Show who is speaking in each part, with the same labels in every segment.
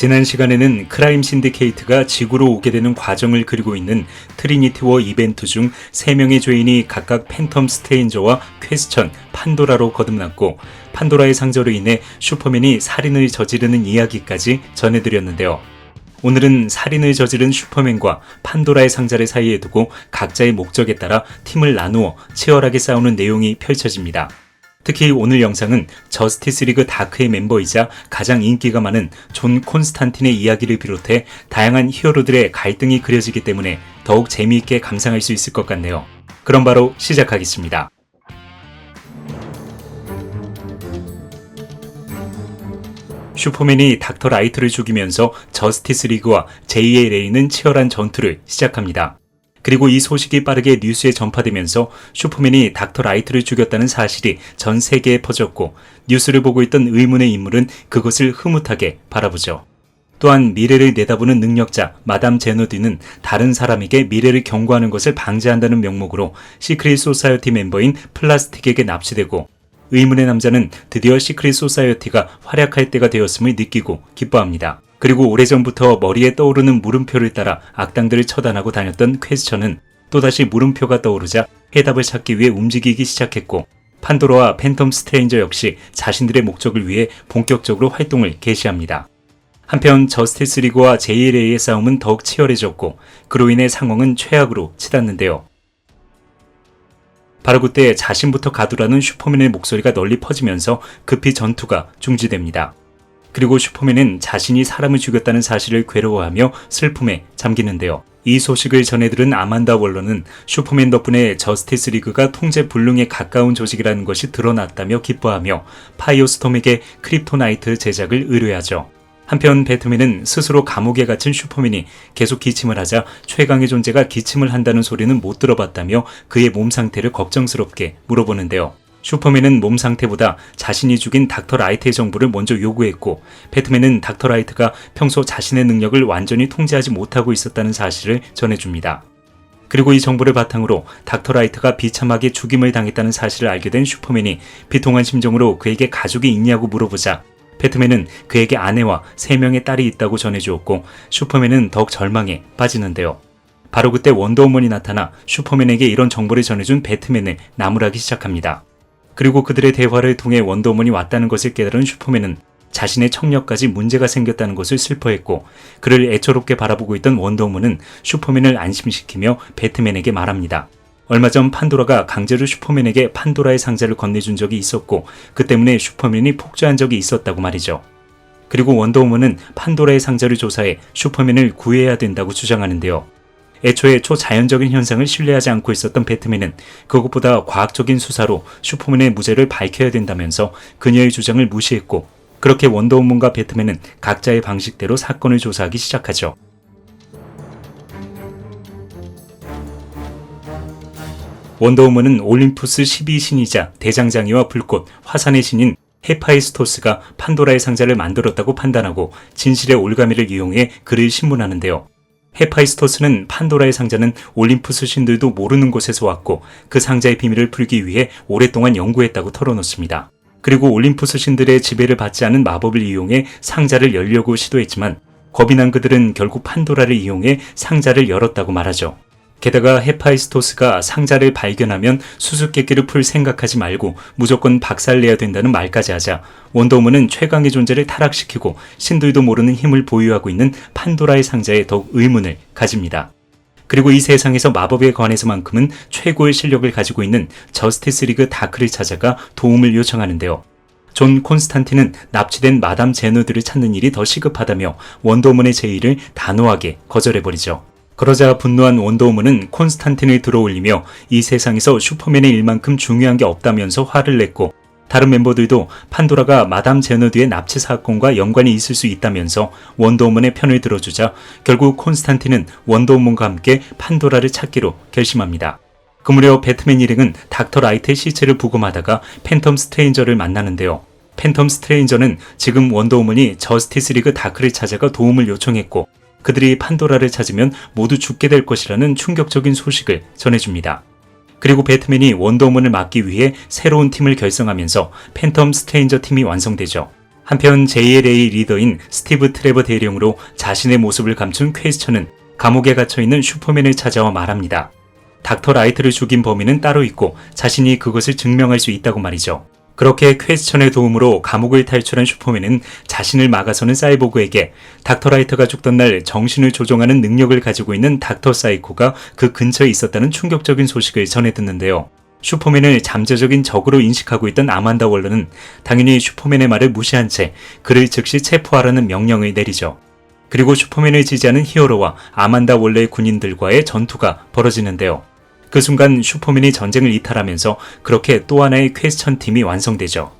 Speaker 1: 지난 시간에는 크라임 신디케이트가 지구로 오게 되는 과정을 그리고 있는 트리니티 워 이벤트 중 3명의 죄인이 각각 팬텀 스테인저와 퀘스천, 판도라로 거듭났고 판도라의 상자로 인해 슈퍼맨이 살인을 저지르는 이야기까지 전해드렸는데요. 오늘은 살인을 저지른 슈퍼맨과 판도라의 상자를 사이에 두고 각자의 목적에 따라 팀을 나누어 치열하게 싸우는 내용이 펼쳐집니다. 특히 오늘 영상은 저스티스 리그 다크의 멤버이자 가장 인기가 많은 존 콘스탄틴의 이야기를 비롯해 다양한 히어로들의 갈등이 그려지기 때문에 더욱 재미있게 감상할 수 있을 것 같네요. 그럼 바로 시작하겠습니다. 슈퍼맨이 닥터 라이트를 죽이면서 저스티스 리그와 JLA는 치열한 전투를 시작합니다. 그리고 이 소식이 빠르게 뉴스에 전파되면서 슈퍼맨이 닥터 라이트를 죽였다는 사실이 전 세계에 퍼졌고 뉴스를 보고 있던 의문의 인물은 그것을 흐뭇하게 바라보죠. 또한 미래를 내다보는 능력자 마담 제너디는 다른 사람에게 미래를 경고하는 것을 방지한다는 명목으로 시크릿 소사이어티 멤버인 플라스틱에게 납치되고 의문의 남자는 드디어 시크릿 소사이어티가 활약할 때가 되었음을 느끼고 기뻐합니다. 그리고 오래전부터 머리에 떠오르는 물음표를 따라 악당들을 처단하고 다녔던 퀘스천은 또다시 물음표가 떠오르자 해답을 찾기 위해 움직이기 시작했고 판도로와 팬텀 스트레인저 역시 자신들의 목적을 위해 본격적으로 활동을 개시합니다. 한편 저스티스 리그와 JLA의 싸움은 더욱 치열해졌고 그로 인해 상황은 최악으로 치닫는데요. 바로 그때 자신부터 가두라는 슈퍼맨의 목소리가 널리 퍼지면서 급히 전투가 중지됩니다. 그리고 슈퍼맨은 자신이 사람을 죽였다는 사실을 괴로워하며 슬픔에 잠기는데요. 이 소식을 전해들은 아만다 월러는 슈퍼맨 덕분에 저스티스 리그가 통제 불능에 가까운 조직이라는 것이 드러났다며 기뻐하며 파이오스톰에게 크립토나이트 제작을 의뢰하죠. 한편 배트맨은 스스로 감옥에 갇힌 슈퍼맨이 계속 기침을 하자 최강의 존재가 기침을 한다는 소리는 못 들어봤다며 그의 몸 상태를 걱정스럽게 물어보는데요. 슈퍼맨은 몸 상태보다 자신이 죽인 닥터 라이트의 정보를 먼저 요구했고 배트맨은 닥터 라이트가 평소 자신의 능력을 완전히 통제하지 못하고 있었다는 사실을 전해줍니다. 그리고 이 정보를 바탕으로 닥터 라이트가 비참하게 죽임을 당했다는 사실을 알게 된 슈퍼맨이 비통한 심정으로 그에게 가족이 있냐고 물어보자 배트맨은 그에게 아내와 세 명의 딸이 있다고 전해주었고 슈퍼맨은 더욱 절망에 빠지는데요. 바로 그때 원더우먼이 나타나 슈퍼맨에게 이런 정보를 전해준 배트맨을 나무라기 시작합니다. 그리고 그들의 대화를 통해 원더우먼이 왔다는 것을 깨달은 슈퍼맨은 자신의 청력까지 문제가 생겼다는 것을 슬퍼했고 그를 애처롭게 바라보고 있던 원더우먼은 슈퍼맨을 안심시키며 배트맨에게 말합니다. 얼마 전 판도라가 강제로 슈퍼맨에게 판도라의 상자를 건네준 적이 있었고 그 때문에 슈퍼맨이 폭주한 적이 있었다고 말이죠. 그리고 원더우먼은 판도라의 상자를 조사해 슈퍼맨을 구해야 된다고 주장하는데요. 애초에 초자연적인 현상을 신뢰하지 않고 있었던 배트맨은 그것보다 과학적인 수사로 슈퍼맨의 무죄를 밝혀야 된다면서 그녀의 주장을 무시했고 그렇게 원더우먼과 배트맨은 각자의 방식대로 사건을 조사하기 시작하죠. 원더우먼은 올림푸스 12신이자 대장장이와 불꽃, 화산의 신인 헤파이스토스가 판도라의 상자를 만들었다고 판단하고 진실의 올가미를 이용해 글을 신문하는데요. 헤파이스토스는 판도라의 상자는 올림푸스 신들도 모르는 곳에서 왔고 그 상자의 비밀을 풀기 위해 오랫동안 연구했다고 털어놓습니다. 그리고 올림푸스 신들의 지배를 받지 않은 마법을 이용해 상자를 열려고 시도했지만 겁이 난 그들은 결국 판도라를 이용해 상자를 열었다고 말하죠. 게다가 헤파이스토스가 상자를 발견하면 수수께끼를 풀 생각하지 말고 무조건 박살내야 된다는 말까지 하자 원더우먼은 최강의 존재를 타락시키고 신들도 모르는 힘을 보유하고 있는 판도라의 상자에 더욱 의문을 가집니다. 그리고 이 세상에서 마법에 관해서만큼은 최고의 실력을 가지고 있는 저스티스 리그 다크를 찾아가 도움을 요청하는데요. 존 콘스탄틴은 납치된 마담 제너드를 찾는 일이 더 시급하다며 원더우먼의 제의를 단호하게 거절해버리죠. 그러자 분노한 원더우먼은 콘스탄틴을 들어올리며 이 세상에서 슈퍼맨의 일만큼 중요한 게 없다면서 화를 냈고 다른 멤버들도 판도라가 마담 제너드의 납치 사건과 연관이 있을 수 있다면서 원더우먼의 편을 들어주자 결국 콘스탄틴은 원더우먼과 함께 판도라를 찾기로 결심합니다. 그 무렵 배트맨 일행은 닥터 라이트의 시체를 부검하다가 팬텀 스트레인저를 만나는데요. 팬텀 스트레인저는 지금 원더우먼이 저스티스 리그 다크를 찾아가 도움을 요청했고 그들이 판도라를 찾으면 모두 죽게 될 것이라는 충격적인 소식을 전해줍니다. 그리고 배트맨이 원더우먼을 막기 위해 새로운 팀을 결성하면서 팬텀 스트레인저 팀이 완성되죠. 한편 JLA 리더인 스티브 트레버 대령으로 자신의 모습을 감춘 퀘스천은 감옥에 갇혀 있는 슈퍼맨을 찾아와 말합니다. 닥터 라이트를 죽인 범인은 따로 있고 자신이 그것을 증명할 수 있다고 말이죠. 그렇게 퀘스천의 도움으로 감옥을 탈출한 슈퍼맨은 자신을 막아서는 사이보그에게 닥터 라이트가 죽던 날 정신을 조종하는 능력을 가지고 있는 닥터 사이코가 그 근처에 있었다는 충격적인 소식을 전해 듣는데요. 슈퍼맨을 잠재적인 적으로 인식하고 있던 아만다 월러는 당연히 슈퍼맨의 말을 무시한 채 그를 즉시 체포하라는 명령을 내리죠. 그리고 슈퍼맨을 지지하는 히어로와 아만다 월러의 군인들과의 전투가 벌어지는데요. 그 순간 슈퍼맨이 전쟁을 이탈하면서 그렇게 또 하나의 퀘스천 팀이 완성되죠.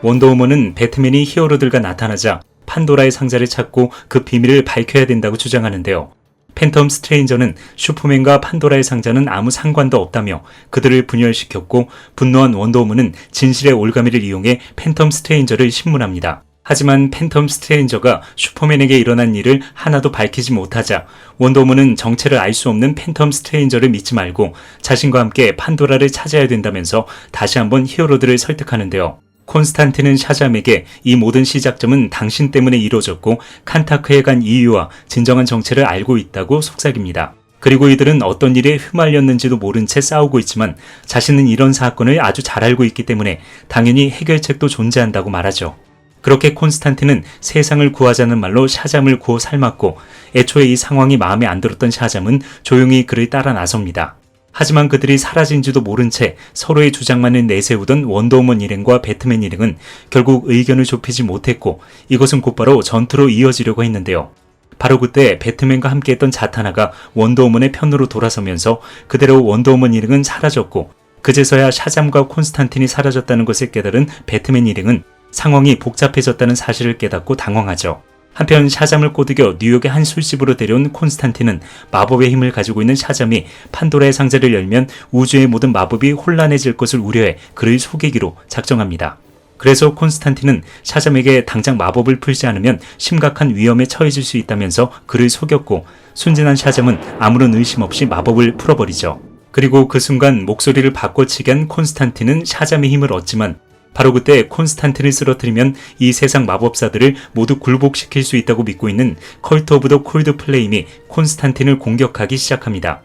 Speaker 1: 원더우먼은 배트맨이 히어로들과 나타나자 판도라의 상자를 찾고 그 비밀을 밝혀야 된다고 주장하는데요. 팬텀 스트레인저는 슈퍼맨과 판도라의 상자는 아무 상관도 없다며 그들을 분열시켰고 분노한 원더우먼은 진실의 올가미를 이용해 팬텀 스트레인저를 신문합니다. 하지만 팬텀 스트레인저가 슈퍼맨에게 일어난 일을 하나도 밝히지 못하자 원더우먼은 정체를 알 수 없는 팬텀 스트레인저를 믿지 말고 자신과 함께 판도라를 찾아야 된다면서 다시 한번 히어로들을 설득하는데요. 콘스탄틴은 샤잠에게 이 모든 시작점은 당신 때문에 이루어졌고 칸타크에 간 이유와 진정한 정체를 알고 있다고 속삭입니다. 그리고 이들은 어떤 일에 휘말렸는지도 모른 채 싸우고 있지만 자신은 이런 사건을 아주 잘 알고 있기 때문에 당연히 해결책도 존재한다고 말하죠. 그렇게 콘스탄틴은 세상을 구하자는 말로 샤잠을 구워 삶았고 애초에 이 상황이 마음에 안 들었던 샤잠은 조용히 그를 따라 나섭니다. 하지만 그들이 사라진지도 모른 채 서로의 주장만을 내세우던 원더우먼 일행과 배트맨 일행은 결국 의견을 좁히지 못했고 이것은 곧바로 전투로 이어지려고 했는데요. 바로 그때 배트맨과 함께했던 자타나가 원더우먼의 편으로 돌아서면서 그대로 원더우먼 일행은 사라졌고 그제서야 샤잠과 콘스탄틴이 사라졌다는 것을 깨달은 배트맨 일행은 상황이 복잡해졌다는 사실을 깨닫고 당황하죠. 한편 샤잠을 꼬드겨 뉴욕의 한 술집으로 데려온 콘스탄틴은 마법의 힘을 가지고 있는 샤잠이 판도라의 상자를 열면 우주의 모든 마법이 혼란해질 것을 우려해 그를 속이기로 작정합니다. 그래서 콘스탄틴은 샤잠에게 당장 마법을 풀지 않으면 심각한 위험에 처해질 수 있다면서 그를 속였고 순진한 샤잠은 아무런 의심 없이 마법을 풀어버리죠. 그리고 그 순간 목소리를 바꿔치기 한 콘스탄틴은 샤잠의 힘을 얻지만 바로 그때 콘스탄틴을 쓰러뜨리면 이 세상 마법사들을 모두 굴복시킬 수 있다고 믿고 있는 컬트 오브 더 콜드 플레임이 콘스탄틴을 공격하기 시작합니다.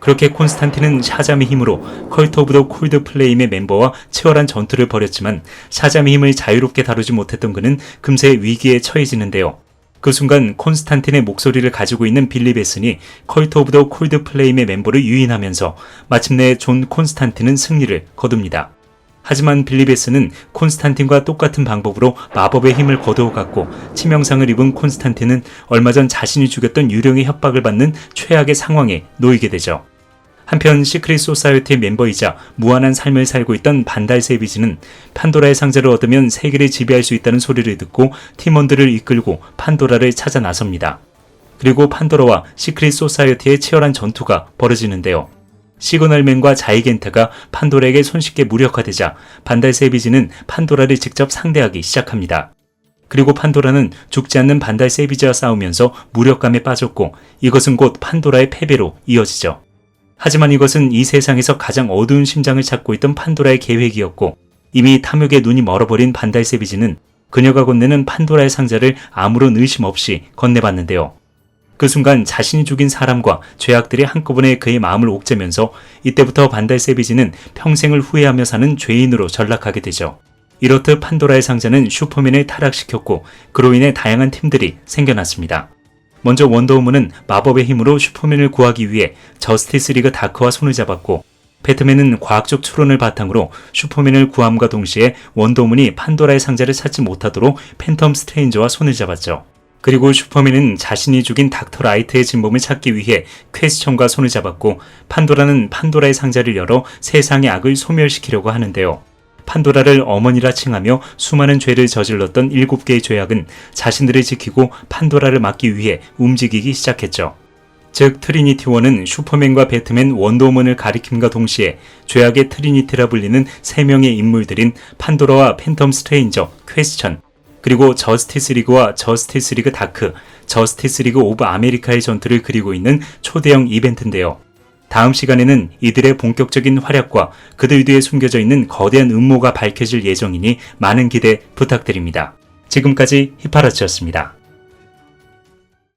Speaker 1: 그렇게 콘스탄틴은 샤잠의 힘으로 컬트 오브 더 콜드 플레임의 멤버와 치열한 전투를 벌였지만 샤잠의 힘을 자유롭게 다루지 못했던 그는 금세 위기에 처해지는데요. 그 순간 콘스탄틴의 목소리를 가지고 있는 빌리 베슨이 컬트 오브 더 콜드 플레임의 멤버를 유인하면서 마침내 존 콘스탄틴은 승리를 거둡니다. 하지만 빌리베스는 콘스탄틴과 똑같은 방법으로 마법의 힘을 거두어갔고 치명상을 입은 콘스탄틴은 얼마 전 자신이 죽였던 유령의 협박을 받는 최악의 상황에 놓이게 되죠. 한편 시크릿 소사이어티의 멤버이자 무한한 삶을 살고 있던 반달 세비지는 판도라의 상자를 얻으면 세계를 지배할 수 있다는 소리를 듣고 팀원들을 이끌고 판도라를 찾아 나섭니다. 그리고 판도라와 시크릿 소사이어티의 치열한 전투가 벌어지는데요. 시그널맨과 자이겐트가 판도라에게 손쉽게 무력화되자 반달 세비지는 판도라를 직접 상대하기 시작합니다. 그리고 판도라는 죽지 않는 반달 세비지와 싸우면서 무력감에 빠졌고 이것은 곧 판도라의 패배로 이어지죠. 하지만 이것은 이 세상에서 가장 어두운 심장을 찾고 있던 판도라의 계획이었고 이미 탐욕에 눈이 멀어버린 반달 세비지는 그녀가 건네는 판도라의 상자를 아무런 의심 없이 건네봤는데요. 그 순간 자신이 죽인 사람과 죄악들이 한꺼번에 그의 마음을 옥죄면서 이때부터 반달 세비지는 평생을 후회하며 사는 죄인으로 전락하게 되죠. 이렇듯 판도라의 상자는 슈퍼맨을 타락시켰고 그로 인해 다양한 팀들이 생겨났습니다. 먼저 원더우먼은 마법의 힘으로 슈퍼맨을 구하기 위해 저스티스 리그 다크와 손을 잡았고 배트맨은 과학적 추론을 바탕으로 슈퍼맨을 구함과 동시에 원더우먼이 판도라의 상자를 찾지 못하도록 팬텀 스트레인저와 손을 잡았죠. 그리고 슈퍼맨은 자신이 죽인 닥터 라이트의 진범을 찾기 위해 퀘스천과 손을 잡았고 판도라는 판도라의 상자를 열어 세상의 악을 소멸시키려고 하는데요. 판도라를 어머니라 칭하며 수많은 죄를 저질렀던 일곱 개의 죄악은 자신들을 지키고 판도라를 막기 위해 움직이기 시작했죠. 즉 트리니티원은 슈퍼맨과 배트맨 원더우먼을 가리킴과 동시에 죄악의 트리니티라 불리는 세 명의 인물들인 판도라와 팬텀 스트레인저, 퀘스천, 그리고 저스티스 리그와 저스티스 리그 다크, 저스티스 리그 오브 아메리카의 전투를 그리고 있는 초대형 이벤트인데요. 다음 시간에는 이들의 본격적인 활약과 그들 뒤에 숨겨져 있는 거대한 음모가 밝혀질 예정이니 많은 기대 부탁드립니다. 지금까지 히파라치였습니다.